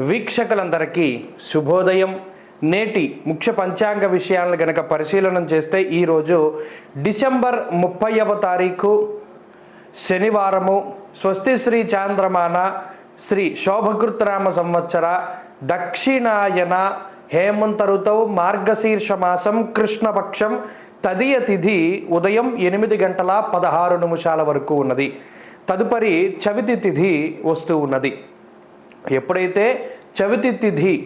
వీక్షకులందరికీ శుభోదయం. నేటి ముఖ్య పంచాంగ విషయాలను గనక పరిశీలన చేస్తే ఈరోజు డిసెంబర్ ముప్పైవ తారీఖు శనివారము. స్వస్తి శ్రీ చాంద్రమాన శ్రీ శోభకృతనామ సంవత్సర దక్షిణాయన హేమంత ఋతవు మార్గశీర్ష మాసం కృష్ణపక్షం తదియ తిథి ఉదయం ఎనిమిది గంటల పదహారు నిమిషాల వరకు ఉన్నది. తదుపరి చవితి తిథి వస్తూ ఉన్నది. ఎప్పుడైతే చవితి తిథి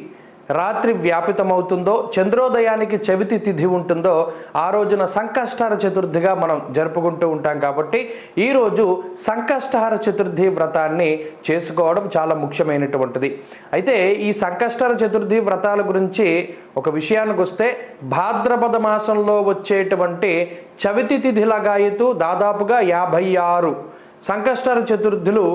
రాత్రి వ్యాపితమవుతుందో చంద్రోదయానికి చవితి తిథి ఉంటుందో ఆ రోజున సంకష్టహార చతుర్థిగా మనం జరుపుకుంటూ ఉంటాం కాబట్టి ఈరోజు సంకష్టహార చతుర్థి వ్రతాన్ని చేసుకోవడం చాలా ముఖ్యమైనటువంటిది. అయితే ఈ సంకష్టహార చతుర్థి వ్రతాల గురించి ఒక విషయానికి వస్తే భాద్రపద మాసంలో వచ్చేటువంటి చవితి తిథి లగాయతు దాదాపుగా యాభై ఆరు సంకష్టహార చతుర్థులు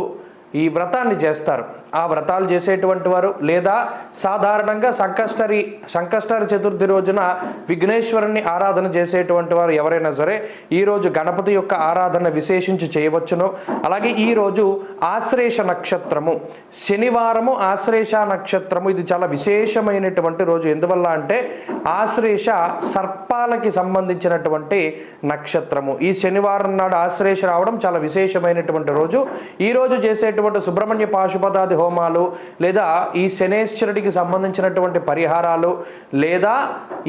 ఈ వ్రతాన్ని చేస్తారు. ఆ వ్రతాలు చేసేటువంటి వారు లేదా సాధారణంగా సంకష్టరి సంకష్టరి చతుర్థి రోజున విఘ్నేశ్వరుని ఆరాధన చేసేటువంటి వారు ఎవరైనా సరే ఈరోజు గణపతి యొక్క ఆరాధన విశేషించి చేయవచ్చును. అలాగే ఈరోజు ఆశ్లేష నక్షత్రము శనివారము ఆశ్లేష నక్షత్రము ఇది చాలా విశేషమైనటువంటి రోజు. ఎందువల్ల అంటే ఆశ్లేష సర్పాలకి సంబంధించినటువంటి నక్షత్రము. ఈ శనివారం నాడు ఆశ్లేష రావడం చాలా విశేషమైనటువంటి రోజు. ఈ రోజు చేసేటువంటి సుబ్రహ్మణ్య పాశుపతాది హోమాలు లేదా ఈ శనేశ్వరుడికి సంబంధించినటువంటి పరిహారాలు లేదా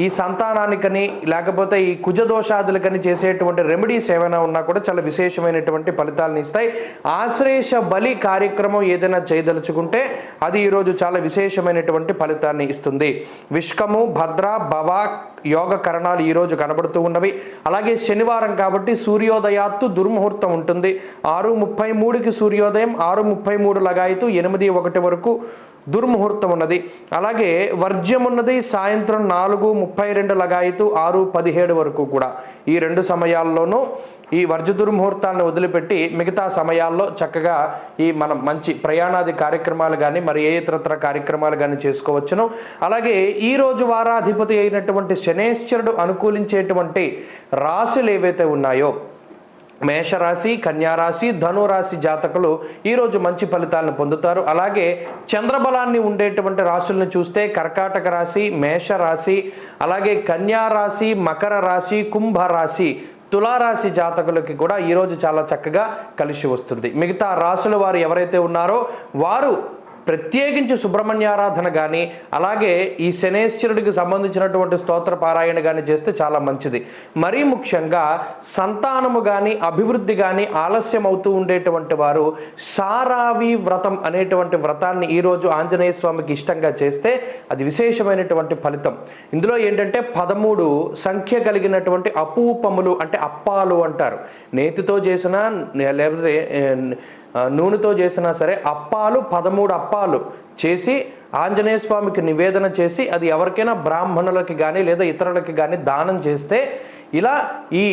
ఈ సంతానానికని లేకపోతే ఈ కుజదోషాదులకని చేసేటువంటి రెమెడీస్ ఏమైనా ఉన్నా కూడా చాలా విశేషమైనటువంటి ఫలితాలను ఇస్తాయి. ఆశ్రేష బలి కార్యక్రమం ఏదైనా చేయదలుచుకుంటే అది ఈరోజు చాలా విశేషమైనటువంటి ఫలితాన్ని ఇస్తుంది. విష్కము భద్ర భవ యోగ కరణాలు ఈరోజు కనబడుతూ ఉన్నవి. అలాగే శనివారం కాబట్టి సూర్యోదయాత్తు దుర్ముహూర్తం ఉంటుంది. ఆరు ముప్పై మూడుకి సూర్యోదయం ఆరు ఆరు ముప్పై మూడు లగాయితూ ఎనిమిది ఒకటి వరకు దుర్ముహూర్తం ఉన్నది. అలాగే వర్జ్యం ఉన్నది సాయంత్రం నాలుగు ముప్పై రెండు లగాయితు ఆరు పదిహేడు వరకు కూడా. ఈ రెండు సమయాల్లోనూ ఈ వర్జ దుర్ముహూర్తాన్ని వదిలిపెట్టి మిగతా సమయాల్లో చక్కగా ఈ మనం మంచి ప్రయాణాది కార్యక్రమాలు కానీ మరి ఏ ఇతరత్ర కార్యక్రమాలు కానీ చేసుకోవచ్చును. అలాగే ఈ రోజు వారాధిపతి అయినటువంటి శనేశ్వరుడు అనుకూలించేటువంటి రాశులు ఏవైతే ఉన్నాయో మేషరాశి కన్యారాశి ధనురాశి జాతకులు ఈరోజు మంచి ఫలితాలను పొందుతారు. అలాగే చంద్రబలాన్ని ఉండేటువంటి రాశులను చూస్తే కర్కాటక రాశి మేషరాశి అలాగే కన్యారాశి మకర రాశి కుంభరాశి తులారాశి జాతకులకి కూడా ఈరోజు చాలా చక్కగా కలిసి వస్తుంది. మిగతా రాశుల వారు ఎవరైతే ఉన్నారో వారు ప్రత్యేకించి సుబ్రహ్మణ్యారాధన కానీ అలాగే ఈ శనేశ్వరుడికి సంబంధించినటువంటి స్తోత్ర పారాయణ కానీ చేస్తే చాలా మంచిది. మరీ ముఖ్యంగా సంతానము కానీ అభివృద్ధి కానీ ఆలస్యం అవుతూ ఉండేటువంటి వారు సారావి వ్రతం అనేటువంటి వ్రతాన్ని ఈరోజు ఆంజనేయ స్వామికి ఇష్టంగా చేస్తే అది విశేషమైనటువంటి ఫలితం. ఇందులో ఏంటంటే పదమూడు సంఖ్య కలిగినటువంటి అపూపములు అంటే అప్పాలు అంటారు. నేతితో చేసిన లేకపోతే నూనెతో చేసినా సరే అప్పాలు పదమూడు అప్పాలు చేసి ఆంజనేయ స్వామికి నివేదన చేసి అది ఎవరికైనా బ్రాహ్మణులకి కానీ లేదా ఇతరులకి కానీ దానం చేస్తే ఇలా ఈ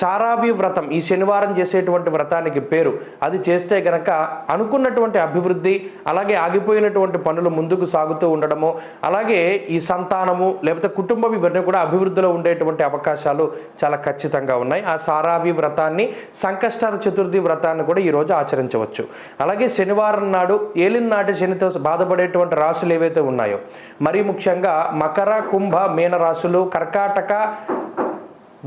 సారాభి వ్రతం ఈ శనివారం చేసేటువంటి వ్రతానికి పేరు. అది చేస్తే గనక అనుకున్నటువంటి అభివృద్ధి అలాగే ఆగిపోయినటువంటి పనులు ముందుకు సాగుతూ ఉండడము అలాగే ఈ సంతానము లేకపోతే కుటుంబం ఇవన్నీ కూడా అభివృద్ధిలో ఉండేటువంటి అవకాశాలు చాలా ఖచ్చితంగా ఉన్నాయి. ఆ సారాభి వ్రతాన్ని సంకష్టాల చతుర్థి వ్రతాన్ని కూడా ఈరోజు ఆచరించవచ్చు. అలాగే శనివారం నాడు ఏలినాటి శనితో బాధపడేటువంటి రాశులు ఏవైతే ఉన్నాయో మరీ ముఖ్యంగా మకర కుంభ మీన రాశులు కర్కాటక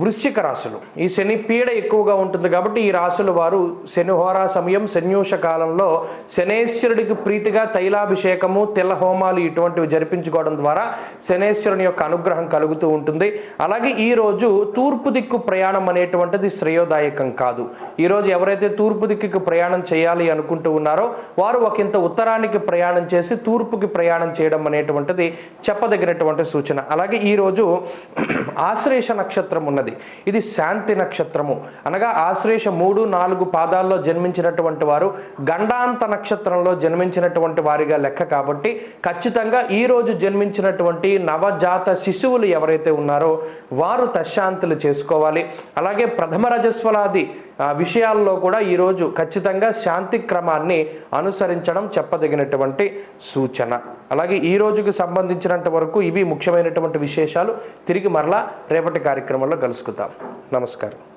వృశ్చిక రాశులు. ఈ శని పీడ ఎక్కువగా ఉంటుంది కాబట్టి ఈ రాశుల వారు శనిహోరా సమయం శన్యూష కాలంలో శనేశ్వరుడికి ప్రీతిగా తైలాభిషేకము తెల్ల హోమాలు ఇటువంటివి జరిపించుకోవడం ద్వారా శనేశ్వరుని యొక్క అనుగ్రహం కలుగుతూ ఉంటుంది. అలాగే ఈ రోజు తూర్పు దిక్కు ప్రయాణం అనేటువంటిది శ్రేయోదాయకం కాదు. ఈరోజు ఎవరైతే తూర్పు దిక్కుకు ప్రయాణం చేయాలి అనుకుంటూ ఉన్నారో వారు ఒకంత ఉత్తరానికి ప్రయాణం చేసి తూర్పుకి ప్రయాణం చేయడం అనేటువంటిది చెప్పదగినటువంటి సూచన. అలాగే ఈరోజు ఆశ్లేష నక్షత్రం ఉన్నది. ఇది శాంతి నక్షత్రము. అనగా ఆశ్లేష మూడు నాలుగు పాదాల్లో జన్మించినటువంటి వారు గండాంత నక్షత్రంలో జన్మించినటువంటి వారిగా లెక్క కాబట్టి ఖచ్చితంగా ఈ రోజు జన్మించినటువంటి నవజాత శిశువులు ఎవరైతే ఉన్నారో వారు తశాంతులు చేసుకోవాలి. అలాగే ప్రథమ రజస్వలాది విషయాల్లో కూడా ఈరోజు ఖచ్చితంగా శాంతి క్రమాన్ని అనుసరించడం చెప్పదగినటువంటి సూచన. అలాగే ఈ రోజుకి సంబంధించినంత వరకు ఇవి ముఖ్యమైనటువంటి విశేషాలు. తిరిగి మరలా రేపటి కార్యక్రమంలో కలుసుకుందాం. నమస్కారం.